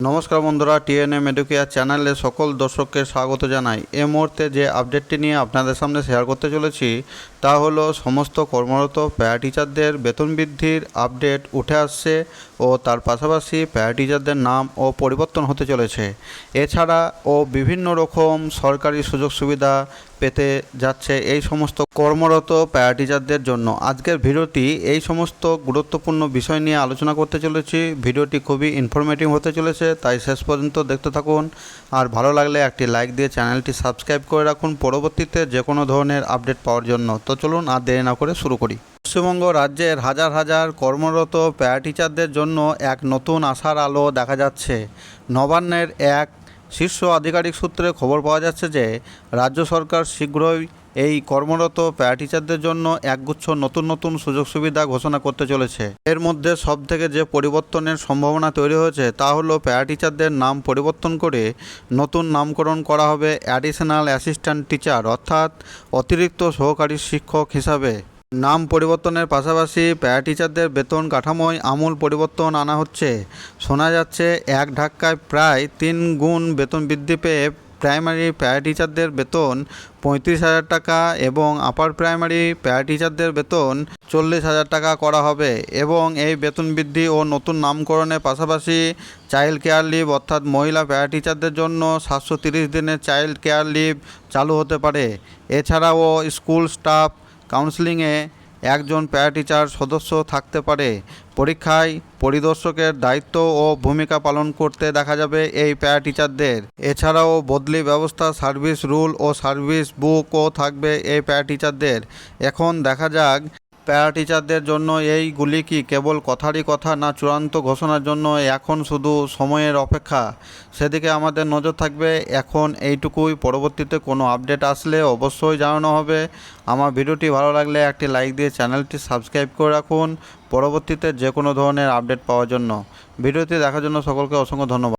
নমস্কার বন্ধুরা, TNM educare চ্যানেলে সকল দর্শককে স্বাগত জানাই। এ মুহূর্তে যে আপডেটটি নিয়ে আপনাদের সামনে শেয়ার করতে চলেছি তা হলো সমস্ত কর্মরত প্যারা টিচারদের বেতন বৃদ্ধির আপডেট উঠে আসছে ও তার পাশাপাশি প্যারা টিচারদের নাম ও পরিবর্তন হতে চলেছে। এছাড়া ও বিভিন্ন রকম সরকারি সুযোগ সুবিধা পেতে যাচ্ছে এই সমস্ত কর্মরত প্যারা টিচারদের জন্য। আজকের ভিডিওটি এই সমস্ত গুরুত্বপূর্ণ বিষয় নিয়ে আলোচনা করতে চলেছি। ভিডিওটি খুবই ইনফরমেটিভ হতে চলেছে, তাই শেষ পর্যন্ত দেখতে থাকুন। আর ভালো লাগলে একটি লাইক দিয়ে চ্যানেলটি সাবস্ক্রাইব করে রাখুন। পরবর্তীতে যে কোনো ধরনের আপডেট পাওয়ার জন্য। তো চলুন আর দেরি না করে শুরু করি। পশ্চিমবঙ্গ রাজ্যের হাজার হাজার কর্মরত প্যারাটিচারদের জন্য এক নতুন আশার আলো দেখা যাচ্ছে। নবান্নের এক শীর্ষ আধিকারিক সূত্রে খবর পাওয়া যাচ্ছে যে, রাজ্য সরকার শীঘ্রই এই কর্মরত প্যারা টিচারদের জন্য একগুচ্ছ নতুন নতুন সুযোগ সুবিধা ঘোষণা করতে চলেছে। এর মধ্যে সব থেকে যে পরিবর্তনের সম্ভাবনা তৈরি হয়েছে তা হলো প্যারা টিচারদের নাম পরিবর্তন করে নতুন নামকরণ করা হবে অ্যাডিশনাল অ্যাসিস্ট্যান্ট টিচার অর্থাৎ অতিরিক্ত সহকারী শিক্ষক হিসাবে। নাম পরিবর্তনের পাশাপাশি প্যারা টিচারদের বেতন কাঠামোয় আমূল পরিবর্তন আনা হচ্ছে। শোনা যাচ্ছে এক ধাক্কায় প্রায় তিন গুণ বেতন বৃদ্ধি পেয়ে প্রাইমারি প্যারা টিচারদের বেতন পঁয়ত্রিশ হাজার টাকা এবং আপার প্রাইমারি প্যারা টিচারদের বেতন চল্লিশ হাজার টাকা করা হবে এবং এই বেতন বৃদ্ধি ও নতুন নামকরণের পাশাপাশি চাইল্ড কেয়ার লিভ অর্থাৎ মহিলা প্যারা টিচারদের জন্য সাতশো তিরিশ দিনের চাইল্ড কেয়ার লিভ চালু হতে পারে। এছাড়াও স্কুল স্টাফ কাউন্সিলিংয়ে একজন প্যারা টিচার সদস্য থাকতে পারে। পরীক্ষায় পরিদর্শকের দায়িত্ব ও ভূমিকা পালন করতে দেখা যাবে এই প্যারা টিচারদের এছাড়াও বদলি ব্যবস্থা সার্ভিস রুল ও সার্ভিস বুকও থাকবে এই প্যারা টিচারদের এখন দেখা যাক প্যারা টিচারদের জন্য এইগুলি কি কেবল কথারই কথা না চূড়ান্ত ঘোষণার জন্য এখন শুধু সময়ের অপেক্ষা? সেদিকে আমাদের নজর থাকবে। এখন এইটুকুই। পরবর্তীতে কোনো আপডেট আসলে অবশ্যই জানানো হবে। আমার ভিডিওটি ভালো লাগলে একটি লাইক দিয়ে চ্যানেলটি সাবস্ক্রাইব করে রাখুন। পরবর্তীতে যে কোনো ধরনের আপডেট পাওয়ার জন্য। ভিডিওটি দেখার জন্য সকলকে অসংখ্য ধন্যবাদ।